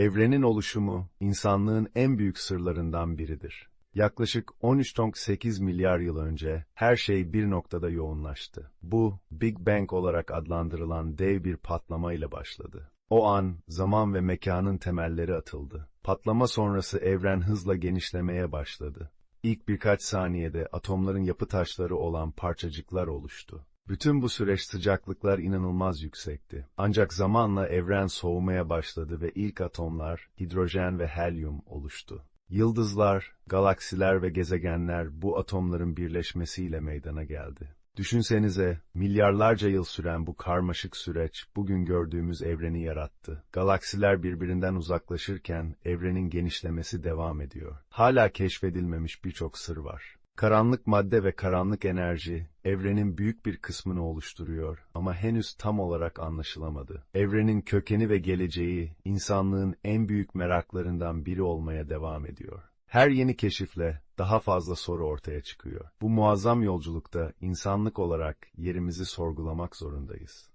Evrenin oluşumu, insanlığın en büyük sırlarından biridir. Yaklaşık 13.8 milyar yıl önce her şey bir noktada yoğunlaştı. Bu, Big Bang olarak adlandırılan dev bir patlama ile başladı. O an, zaman ve mekanın temelleri atıldı. Patlama sonrası evren hızla genişlemeye başladı. İlk birkaç saniyede atomların yapı taşları olan parçacıklar oluştu. Bütün bu süreç sıcaklıklar inanılmaz yüksekti. Ancak zamanla evren soğumaya başladı ve ilk atomlar, hidrojen ve helyum oluştu. Yıldızlar, galaksiler ve gezegenler bu atomların birleşmesiyle meydana geldi. Düşünsenize, milyarlarca yıl süren bu karmaşık süreç bugün gördüğümüz evreni yarattı. Galaksiler birbirinden uzaklaşırken evrenin genişlemesi devam ediyor. Hala keşfedilmemiş birçok sır var. Karanlık madde ve karanlık enerji, evrenin büyük bir kısmını oluşturuyor ama henüz tam olarak anlaşılamadı. Evrenin kökeni ve geleceği, insanlığın en büyük meraklarından biri olmaya devam ediyor. Her yeni keşifle daha fazla soru ortaya çıkıyor. Bu muazzam yolculukta insanlık olarak yerimizi sorgulamak zorundayız.